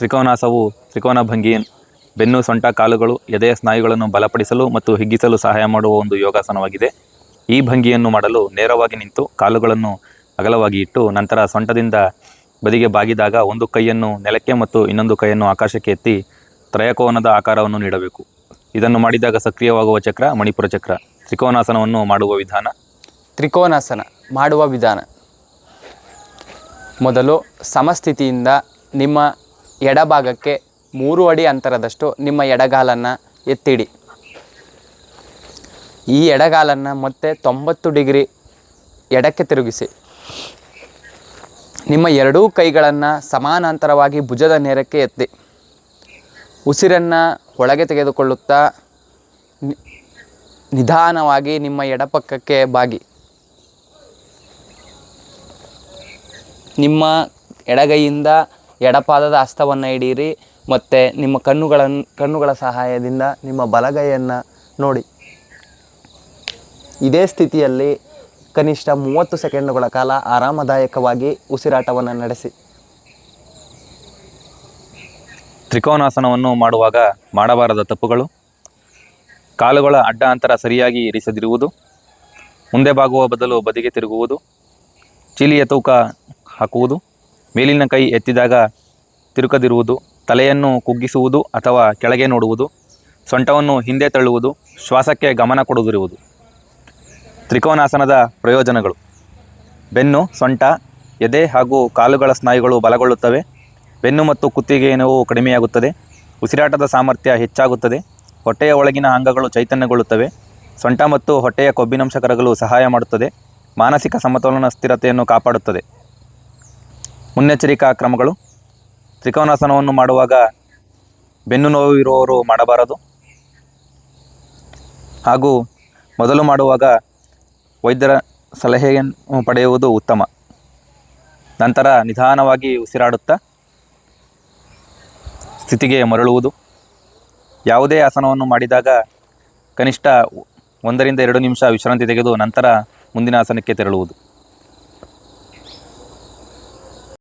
ತ್ರಿಕೋನಾಸವು, ತ್ರಿಕೋನ ಭಂಗಿ ಬೆನ್ನು, ಸೊಂಟ, ಕಾಲುಗಳು, ಎದೆಯ ಸ್ನಾಯುಗಳನ್ನು ಬಲಪಡಿಸಲು ಮತ್ತು ಹಿಗ್ಗಿಸಲು ಸಹಾಯ ಮಾಡುವ ಒಂದು ಯೋಗಾಸನವಾಗಿದೆ. ಈ ಭಂಗಿಯನ್ನು ಮಾಡಲು ನೇರವಾಗಿ ನಿಂತು ಕಾಲುಗಳನ್ನು ಅಗಲವಾಗಿ ಇಟ್ಟು ನಂತರ ಸೊಂಟದಿಂದ ಬದಿಗೆ ಬಾಗಿದಾಗ ಒಂದು ಕೈಯನ್ನು ನೆಲಕ್ಕೆ ಮತ್ತು ಇನ್ನೊಂದು ಕೈಯನ್ನು ಆಕಾಶಕ್ಕೆ ಎತ್ತಿ ತ್ರಯಕೋನದ ಆಕಾರವನ್ನು ನೀಡಬೇಕು. ಇದನ್ನು ಮಾಡಿದಾಗ ಸಕ್ರಿಯವಾಗುವ ಚಕ್ರ ಮಣಿಪುರ ಚಕ್ರ. ತ್ರಿಕೋನಾಸನವನ್ನು ಮಾಡುವ ವಿಧಾನ? ತ್ರಿಕೋನಾಸನ ಮಾಡುವ ವಿಧಾನ. ಮೊದಲು ಸಮಸ್ಥಿತಿಯಿಂದ ನಿಮ್ಮ ಎಡಭಾಗಕ್ಕೆ ಮೂರು ಅಡಿ ಅಂತರದಷ್ಟು ನಿಮ್ಮ ಎಡಗಾಲನ್ನು ಎತ್ತಿಡಿ. ಈ ಎಡಗಾಲನ್ನು ಮತ್ತೆ ತೊಂಬತ್ತು ಡಿಗ್ರಿ ಎಡಕ್ಕೆ ತಿರುಗಿಸಿ. ನಿಮ್ಮ ಎರಡೂ ಕೈಗಳನ್ನು ಸಮಾನಾಂತರವಾಗಿ ಭುಜದ ನೇರಕ್ಕೆ ಎತ್ತಿ. ಉಸಿರನ್ನು ಒಳಗೆ ತೆಗೆದುಕೊಳ್ಳುತ್ತಾ ನಿಧಾನವಾಗಿ ನಿಮ್ಮ ಎಡಪಕ್ಕಕ್ಕೆ ಬಾಗಿ. ನಿಮ್ಮ ಎಡಗೈಯಿಂದ ಎಡಪಾದದ ಹಸ್ತವನ್ನು ಹಿಡಿಯಿರಿ ಮತ್ತು ನಿಮ್ಮ ಕಣ್ಣುಗಳನ್ನು ಕಣ್ಣುಗಳ ಸಹಾಯದಿಂದ ನಿಮ್ಮ ಬಲಗೈಯನ್ನು ನೋಡಿ. ಇದೇ ಸ್ಥಿತಿಯಲ್ಲಿ ಕನಿಷ್ಠ ಮೂವತ್ತು ಸೆಕೆಂಡುಗಳ ಕಾಲ ಆರಾಮದಾಯಕವಾಗಿ ಉಸಿರಾಟವನ್ನು ನಡೆಸಿ. ತ್ರಿಕೋನಾಸನವನ್ನು ಮಾಡುವಾಗ ಮಾಡಬಾರದ ತಪ್ಪುಗಳು? ಕಾಲುಗಳ ಅಡ್ಡ ಅಂತರ ಸರಿಯಾಗಿ ಇರಿಸದಿರುವುದು? ಮುಂದೆ ಬಾಗುವ ಬದಲು ಬದಿಗೆ ತಿರುಗುವುದು? ಚೀಲಿಯ ತೂಕ ಹಾಕುವುದು? ಮೇಲಿನ ಕೈ ಎತ್ತಿದಾಗ ತಿರುಕದಿರುವುದು, ತಲೆಯನ್ನು ಕುಗ್ಗಿಸುವುದು ಅಥವಾ ಕೆಳಗೆ ನೋಡುವುದು, ಸೊಂಟವನ್ನು ಹಿಂದೆ ತಳ್ಳುವುದು, ಶ್ವಾಸಕ್ಕೆ ಗಮನ ಕೊಡುವುದಿರುವುದು. ತ್ರಿಕೋನಾಸನದ ಪ್ರಯೋಜನಗಳು. ಬೆನ್ನು, ಸೊಂಟ, ಎದೆ ಹಾಗೂ ಕಾಲುಗಳ ಸ್ನಾಯುಗಳು ಬಲಗೊಳ್ಳುತ್ತವೆ. ಬೆನ್ನು ಮತ್ತು ಕುತ್ತಿಗೆ ನೋವು ಕಡಿಮೆಯಾಗುತ್ತದೆ. ಉಸಿರಾಟದ ಸಾಮರ್ಥ್ಯ ಹೆಚ್ಚಾಗುತ್ತದೆ. ಹೊಟ್ಟೆಯ ಒಳಗಿನ ಅಂಗಗಳು ಚೈತನ್ಯಗೊಳ್ಳುತ್ತವೆ. ಸೊಂಟ ಮತ್ತು ಹೊಟ್ಟೆಯ ಕೊಬ್ಬಿನಂಶ ಕರಗಲು ಸಹಾಯ ಮಾಡುತ್ತದೆ. ಮಾನಸಿಕ ಸಮತೋಲನ ಸ್ಥಿರತೆಯನ್ನು ಕಾಪಾಡುತ್ತದೆ. ಮುನ್ನೆಚ್ಚರಿಕಾ ಕ್ರಮಗಳು. ತ್ರಿಕೋನಾಸನವನ್ನು ಮಾಡುವಾಗ ಬೆನ್ನು ನೋವು ಇರುವವರು ಮಾಡಬಾರದು. ಹಾಗೂ ಮೊದಲು ಮಾಡುವಾಗ ವೈದ್ಯರ ಸಲಹೆಯನ್ನು ಪಡೆಯುವುದು ಉತ್ತಮ. ನಂತರ ನಿಧಾನವಾಗಿ ಉಸಿರಾಡುತ್ತಾ ಸ್ಥಿತಿಗೆ ಮರಳುವುದು. ಯಾವುದೇ ಆಸನವನ್ನು ಮಾಡಿದಾಗ ಕನಿಷ್ಠ ಒಂದರಿಂದ ಎರಡು ನಿಮಿಷ ವಿಶ್ರಾಂತಿ ತೆಗೆದು ನಂತರ ಮುಂದಿನ ಆಸನಕ್ಕೆ ತೆರಳುವುದು.